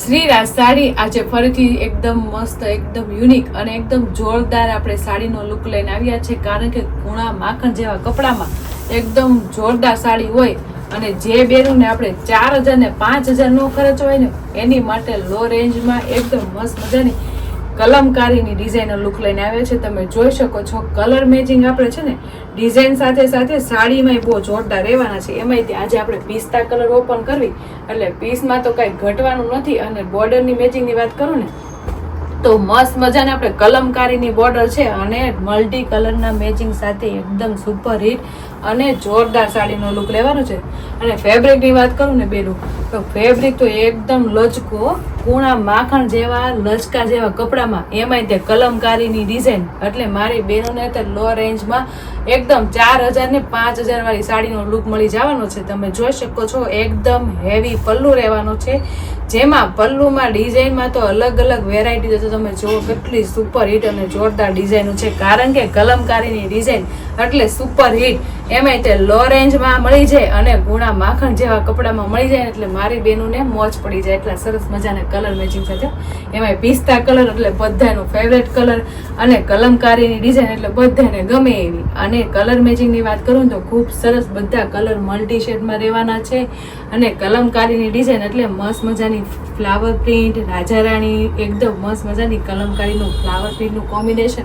શ્રીરાજ સાડી આજે ફરીથી એકદમ મસ્ત, એકદમ યુનિક અને એકદમ જોરદાર આપણે સાડીનો લુક લઈને આવ્યા છે. કારણ કે કુણા માખણ જેવા કપડામાં એકદમ જોરદાર સાડી હોય અને જે બેરુને આપણે ચાર હજાર ને પાંચ હજાર નો ખર્ચ હોય ને, એની માટે લો રેન્જમાં એકદમ મસ્ત મજાની કલમકારીની ડિઝાઇનર લુક લઈને આવ્યા છે. તમે જોઈ શકો છો કલર મેચિંગ આપણે છે ને ડિઝાઇન સાથે સાથે સાડીમાં બહુ જોરદાર રહેવાના છે. એમાંય આજે આપણે પીસતા કલર ઓપન કરવી. એટલે પીસમાં તો કાંઈ ઘટવાનું નથી અને બોર્ડરની મેચિંગની વાત કરું ને, તો મસ્ત મજાને આપણે કલમકારીની બોર્ડર છે અને મલ્ટી કલરના મેચિંગ સાથે એકદમ સુપર હિટ અને જોરદાર સાડીનો લુક લેવાનો છે. અને ફેબ્રિકની વાત કરું ને બેનું તો ફેબ્રિક તો એકદમ લચકો, કૂણા માખણ જેવા, લચકા જેવા કપડામાં. એમાંય તે કલમકારીની ડિઝાઇન એટલે મારી બહેનોને તો લો રેન્જમાં એકદમ ચાર હજાર ને પાંચ હજાર વાળી સાડીનો લુક મળી જવાનો છે. તમે જોઈ શકો છો, એકદમ હેવી પલ્લુ રહેવાનો છે. જેમાં પલ્લુમાં ડિઝાઇનમાં તો અલગ અલગ વેરાયટી તો તમે જુઓ કેટલી સુપર હિટ અને જોરદાર ડિઝાઇનો છે. કારણ કે કલમકારીની ડિઝાઇન એટલે સુપર હિટ એમાંય તે લો રેન્જમાં મળી જાય અને ગુણા માખણ જેવા કપડામાં મળી જાય. એટલે મારી બેનુને મોજ પડી જાય એટલા સરસ મજાના કલર મેચિંગ સાથે. એમાંય પિસ્તા કલર એટલે બધાનો ફેવરેટ કલર અને કલમકારીની ડિઝાઇન એટલે બધાને ગમે એવી. અને કલર મેચિંગની વાત કરું તો ખૂબ સરસ બધા કલર મલ્ટી શેડમાં રહેવાના છે. અને કલમકારીની ડિઝાઇન એટલે મસ્ત મજાની ફ્લાવર પ્રિન્ટ રાજા રાણી એકદમ મસ્ત મજાની કલમકારીનું ફ્લાવર પ્રિન્ટનું કોમ્બિનેશન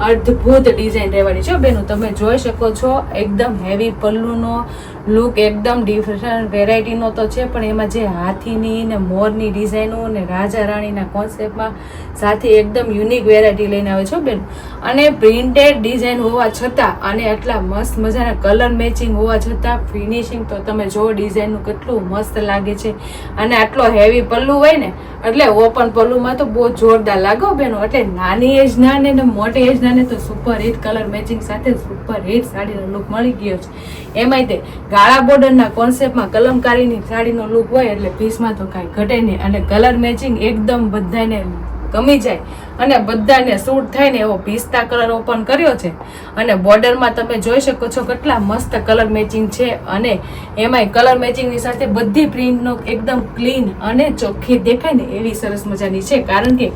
અદ્ભુત ડિઝાઇન રહેવાની છે. બેનું, તમે જોઈ શકો છો, એકદમ હેવી પલ્લુનો લુક એકદમ ડિફરન્ટ વેરાયટીનો તો છે, પણ એમાં જે હાથીની ને મોરની ડિઝાઇનો ને રાજા રાણીના કોન્સેપ્ટમાં સાથે એકદમ યુનિક વેરાયટી લઈને આવે છો બેન. અને પ્રિન્ટેડ ડિઝાઇન હોવા છતાં અને એટલા મસ્ત મજાના કલર મેચિંગ હોવા છતાં ફિનિશિંગ તો તમે જો ડિઝાઇનનું કેટલું મસ્ત લાગે છે. અને આટલો હેવી પલ્લુ હોય ને, એટલે ઓપન પલ્લુમાં તો બહુ જોરદાર લાગો બેનો. એટલે નાની એજના ને મોટી એજના ને તો સુપર હિટ કલર મેચિંગ સાથે સુપર હિટ સાડીનો લુક મળી ગયો છે. એમાંય તે ગાળા બોર્ડરના કોન્સેપ્ટમાં કલમકારીની સાડીનો લુક હોય એટલે પીસમાં તો કાંઈ ઘટે નહીં. અને કલર મેચિંગ એકદમ બધાને ગમી જાય. અને બધાને સૂટ થાય ને એવો પીસ્તા કલર ઓપન કર્યો છે. અને બોર્ડરમાં તમે જોઈ શકો છો કેટલા મસ્ત કલર મેચિંગ છે. અને એમાંય કલર મેચિંગની સાથે બધી પ્રિન્ટનો એકદમ ક્લીન અને ચોખ્ખી દેખાય ને એવી સરસ મજાની છે. કારણ કે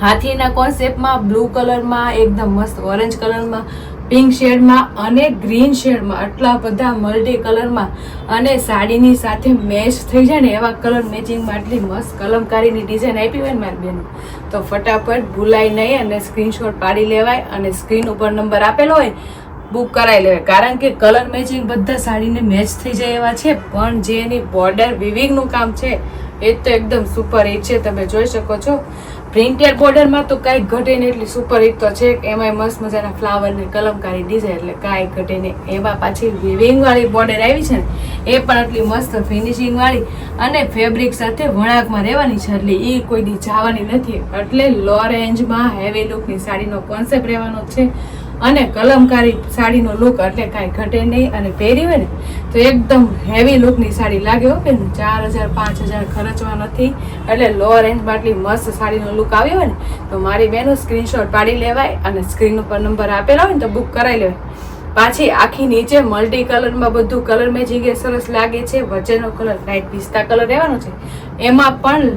હાથીના કોન્સેપ્ટમાં બ્લુ કલરમાં એકદમ મસ્ત ઓરેન્જ કલરમાં પિંક શેડમાં અને ગ્રીન શેડમાં આટલા બધા મલ્ટી કલરમાં અને સાડીની સાથે મેચ થઈ જાય ને એવા કલર મેચિંગમાં આટલી મસ્ત કલમકારીની ડિઝાઇન આપી હોય ને મારી બેન. તો ફટાફટ ભૂલાય નહીં અને સ્ક્રીનશોટ પાડી લેવાય અને સ્ક્રીન ઉપર નંબર આપેલો હોય બુક કરાવી લેવાય. કારણ કે કલર મેચિંગ બધા સાડીને મેચ થઈ જાય એવા છે, પણ જે એની બોર્ડર વિવિંગનું કામ છે એ તો એકદમ સુપર હિટ છે, તમે જોઈ શકો છો. પ્રિન્ટેડ બોર્ડરમાં તો કાંઈ ઘટે નહીં, એટલી સુપર હિટ તો છે. એમાંય મસ્ત મજાના ફ્લાવરને કલમકારી ડિઝાઇન એટલે કાંઈ ઘટે નહીં. એમાં પાછી વિવિંગવાળી બોર્ડર આવી છે ને, એ પણ આટલી મસ્ત ફિનિશિંગવાળી અને ફેબ્રિક સાથે વણાકમાં રહેવાની છે, એટલે એ કોઈ દી જવાની નથી. એટલે લો રેન્જમાં હેવી લુકની સાડીનો કોન્સેપ્ટ રહેવાનો છે. અને કલમકારી સાડીનો લુક એટલે કાંઈ ઘટે નહીં અને પહેરી હોય ને, તો એકદમ હેવી લુકની સાડી લાગે હો બેન ચાર હજાર, પાંચ હજાર ખર્ચવા નથી. એટલે લો રેન્જમાં આટલી મસ્ત સાડીનો લુક આવ્યો હોય ને, તો મારી બેનો સ્ક્રીનશોટ પાડી લેવાય અને સ્ક્રીન ઉપર નંબર આપેલો હોય ને તો બુક કરાવી લેવાય. પાછી આખી નીચે મલ્ટી કલરમાં બધું કલર મેચિંગ સરસ લાગે છે. વચ્ચેનો કલર લાઇટ પિસ્તા કલર રહેવાનો છે. એમાં પણ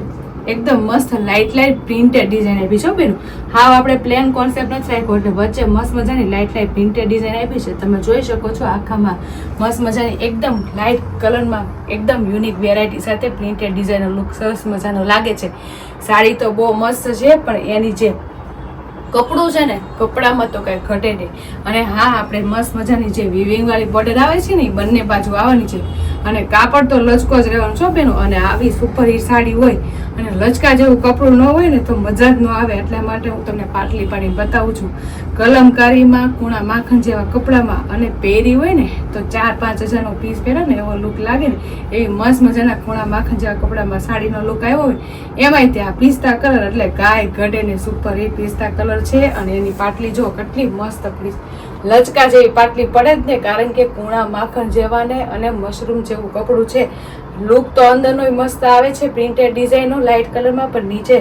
એકદમ મસ્ત લાઇટ લાઇટ પ્રિન્ટેડ ડિઝાઇન આપી છે બેન. હાવ આપણે પ્લેન કોન્સેપ્ટ નથી રાખ્યો એટલે વચ્ચે મસ્ત મજાની લાઇટ લાઇટ પ્રિન્ટેડ ડિઝાઇન આપી છે. તમે જોઈ શકો છો આખામાં મસ્ત મજાની એકદમ લાઇટ કલરમાં એકદમ યુનિક વેરાયટી સાથે પ્રિન્ટેડ ડિઝાઇનનો લુક સરસ મજાનો લાગે છે. સાડી તો બહુ મસ્ત છે, પણ એની જે કપડું છે ને, કપડામાં તો કાંઈ ઘટે નહીં. અને હા, આપણે મસ્ત મજાની જે વિવિંગ વાળી બોર્ડર આવે છે ને એ બંને બાજુ આવવાની છે. અને કાપડ તો લચકો જ રહેવાનું છો બેનો. અને આવી સુપર હિટ સાડી હોય અને લચકા જેવું કપડું ન હોય ને તો મજા જ ન આવે. એટલા માટે હું તમને પાટલી પાડી બતાવું છું. કલમકારીમાં, કૂણા માખણ જેવા કપડામાં અને પહેરી હોય ને તો ચાર પાંચ હજારનો પીસ પહેરે ને, એવો લુક લાગે ને. એવી મસ્ત મજાના કૂણા માખણ જેવા કપડામાં સાડીનો લુક આવ્યો હોય, એમાંય ત્યાં પિસ્તા કલર એટલે ગાય ગઢે ને સુપર હિટ પિસ્તા કલર છે. અને એની પાટલી જો કેટલી મસ્ત પીસ લચકા જેવી પાટલી પડે જ ને, કારણ કે કૂણા માખણ જેવા ને અને મશરૂમ જેવું કપડું છે. લુક તો અંદરનો મસ્ત આવે છે પ્રિન્ટેડ ડિઝાઇનો લાઇટ કલરમાં પણ નીચે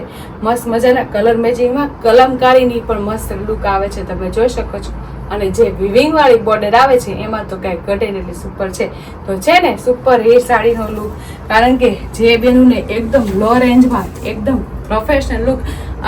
મસ્ત મજાના કલર મેચિંગમાં કલમકારીની પણ મસ્ત લુક આવે છે, તમે જોઈ શકો છો. અને જે વિવિંગ વાળી બોર્ડર આવે છે, એમાં તો કાંઈ ઘટે ને સુપર છે. તો છે ને સુપર એ સાડીનો લુક કારણ કે જે બેનુંને એકદમ લો રેન્જમાં એકદમ પ્રોફેશનલ લુક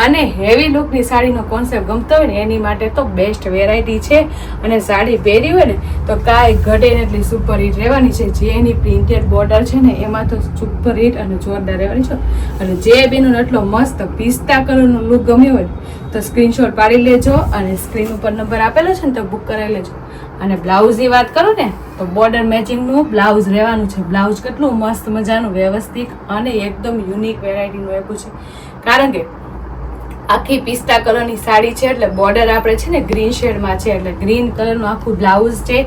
અને હેવી લુકની સાડીનો કોન્સેપ્ટ ગમતો હોય ને, એની માટે તો બેસ્ટ વેરાયટી છે. અને સાડી પહેરી હોય ને, તો કાંઈ ઘટે ને એટલી સુપર હિટ રહેવાની છે. જે એની પ્રિન્ટેડ બોર્ડર છે ને, એમાં તો સુપર હિટ અને જોરદાર રહેવાની છે. અને જે બેનું એટલો મસ્ત પિસ્તા કલરનો લુક ગમ્યો હોય, તો સ્ક્રીનશોટ પાડી લેજો અને સ્ક્રીન ઉપર નંબર આપેલો છે ને, તો બુક કરાવી લેજો. અને બ્લાઉઝની વાત કરું ને, તો બોર્ડર મેચિંગનું બ્લાઉઝ રહેવાનું છે. બ્લાઉઝ કેટલું મસ્ત મજાનું વ્યવસ્થિત અને એકદમ યુનિક વેરાયટીનું આપ્યું છે. કારણ કે આખી પિસ્તા કલરની સાડી છે એટલે બોર્ડર આપણે છે ને ગ્રીન શેડમાં છે એટલે ગ્રીન કલરનું આખું બ્લાઉઝ છે.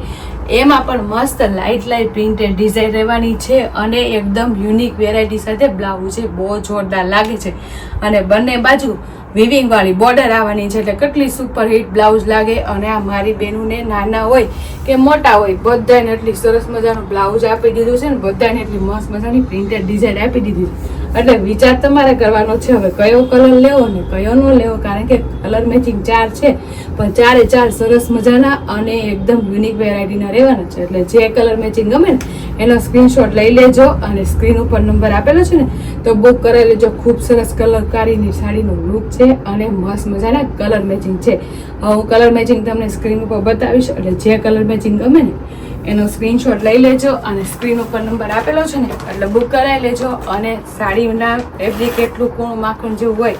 એમાં પણ મસ્ત લાઇટ લાઇટ પ્રિન્ટેડ ડિઝાઇન રહેવાની છે અને એકદમ યુનિક વેરાયટી સાથે બ્લાઉઝ છે. બહુ જોરદાર લાગે છે. અને બંને બાજુ વિવિંગ વાળી બોર્ડર આવવાની છે એટલે કેટલી સુપર હિટ બ્લાઉઝ લાગે. અને આ મારી બહેનોને નાના હોય કે મોટા હોય બધાને એટલી સરસ મજાનું બ્લાઉઝ આપી દીધું છે ને બધાને એટલી મસ્ત મજાની પ્રિન્ટેડ ડિઝાઇન આપી દીધી એટલે વિચાર તમારે કરવાનો છે. હવે કયો કલર લેવો ને કયો ન લેવો? કારણ કે કલર મેચિંગ ચાર છે. પણ ચારે ચાર સરસ મજાના અને એકદમ યુનિક વેરાયટીના રહેવાના છે. એટલે જે કલર મેચિંગ ગમે ને, એનો સ્ક્રીનશોટ લઈ લેજો અને સ્ક્રીન ઉપર નંબર આપેલો છે ને, તો બુક કરાવી લેજો. ખૂબ સરસ કલર કાઢીની સાડીનો લુક છે અને મસ્ત મજાના કલર મેચિંગ છે. હું કલર મેચિંગ તમને સ્ક્રીન ઉપર બતાવીશ. એટલે જે કલર મેચિંગ ગમે ને એનો સ્ક્રીનશોટ લઈ લેજો અને સ્ક્રીન ઉપર નંબર આપેલો છે ને, એટલે બુક કરાવી લેજો અને સાડીના ફેબ્રિક એટલું કૂણું માખણ જેવું હોય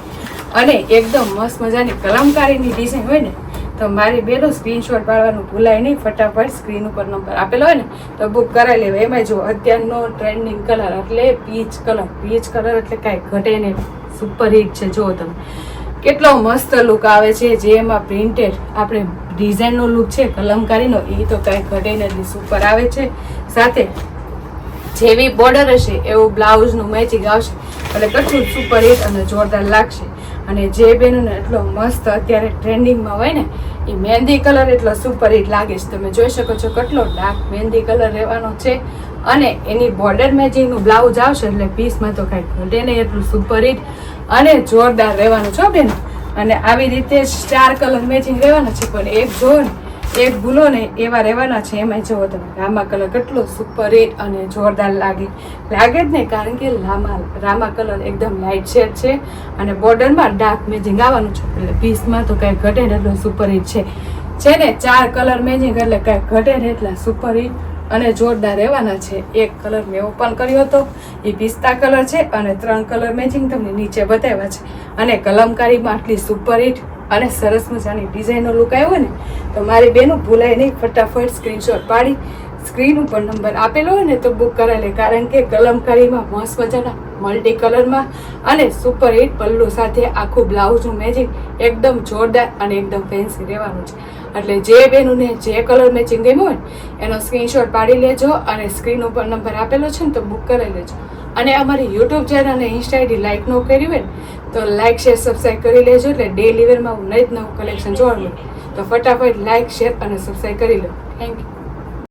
અને એકદમ મસ્ત મજાની કલમકારીની ડિઝાઇન હોય ને, તો મારી બેનો સ્ક્રીનશોટ પાડવાનું ભૂલાય નહીં, ફટાફટ સ્ક્રીન ઉપર નંબર આપેલો હોય ને, તો બુક કરાવી લેવા એમાં જો અત્યારનો ટ્રેન્ડિંગ કલર એટલે પીચ કલર પીચ કલર એટલે કાંઈ ઘટે નહીં. સુપર હિટ છે જો તમે. કેટલો મસ્ત લુક આવે છે જે એમાં પ્રિન્ટેડ આપણે ડિઝાઇનનો લુક છે, કલમકારીનો એ તો કાંઈ ઘટે નથી સુપર આવે છે. સાથે જેવી બોર્ડર હશે, એવું બ્લાઉઝનું મેચિંગ આવશે. એટલે કશું સુપર હિટ અને જોરદાર લાગશે. અને જે બેનોને એટલો મસ્ત અત્યારે ટ્રેન્ડિંગમાં હોય ને, એ મહેંદી કલર એટલો સુપર હિટ લાગે છે. તમે જોઈ શકો છો કેટલો ડાર્ક મહેંદી કલર રહેવાનો છે. અને એની બોર્ડર મેચિંગનું બ્લાઉઝ આવશે એટલે પીસમાં તો કાંઈ ઘટે નહીં એટલું સુપર હિટ અને જોરદાર રહેવાનું છો બેન. અને આવી રીતે ચાર કલર મેચિંગ રહેવાનો છે, પણ એક જો ને એક ભૂલો ને એવા રહેવાના છે એમાં જુઓ તમે રામા કલર કેટલો સુપર હિટ અને જોરદાર લાગે. લાગે જ ને કારણ કે રામા રામા કલર એકદમ લાઇટ શેડ છે અને બોર્ડરમાં ડાર્ક મેજિંગ આવવાનું છે. એટલે પીસમાં તો કાંઈ ઘટે ને એટલો સુપર હિટ છે. છે ને, ચાર કલર મેજિંગ એટલે કાંઈ ઘટે ને એટલા સુપર હિટ અને જોરદાર રહેવાના છે. એક કલર મેં ઓપન કર્યો હતો, એ પિસ્તા કલર છે અને ત્રણ કલર મેચિંગ તમને નીચે બતાવ્યા છે. અને કલમકારીમાં આટલી સુપર હિટ અને સરસ મજાની ડિઝાઇનનો લુક આવ્યો ને, તો મારી બેનું ભૂલાય નહીં, ફટાફટ સ્ક્રીનશોટ પાડી. સ્ક્રીન ઉપર નંબર આપેલો હોય ને, તો બુક કરાવી કારણ કે કલમકારીમાં, મસ્ત મજાના મલ્ટી કલરમાં અને સુપર હિટ પલ્લુ સાથે આખું બ્લાઉઝનું મેચિંગ એકદમ જોરદાર અને એકદમ ફેન્સી રહેવાનું છે. એટલે જે બેનુંને જે કલર મેચિંગ ગમ્યું હોય, એનો સ્ક્રીનશોટ પાડી લેજો અને સ્ક્રીન ઉપર નંબર આપેલો છે ને, તો બુક કરાવી લેજો. અને અમારી યુટ્યુબ ચેનલ અને ઇન્સ્ટા આઈડી લાઈક ન કરી હોય તો લાઇક શેર સબસ્ક્રાઈબ કરી લેજો એટલે ડેલી વેરમાં હું નહીં જ નવું કલેક્શન જોવાનું તો ફટાફટ લાઇક શેર અને સબસ્ક્રાઈબ કરી લો. Thank you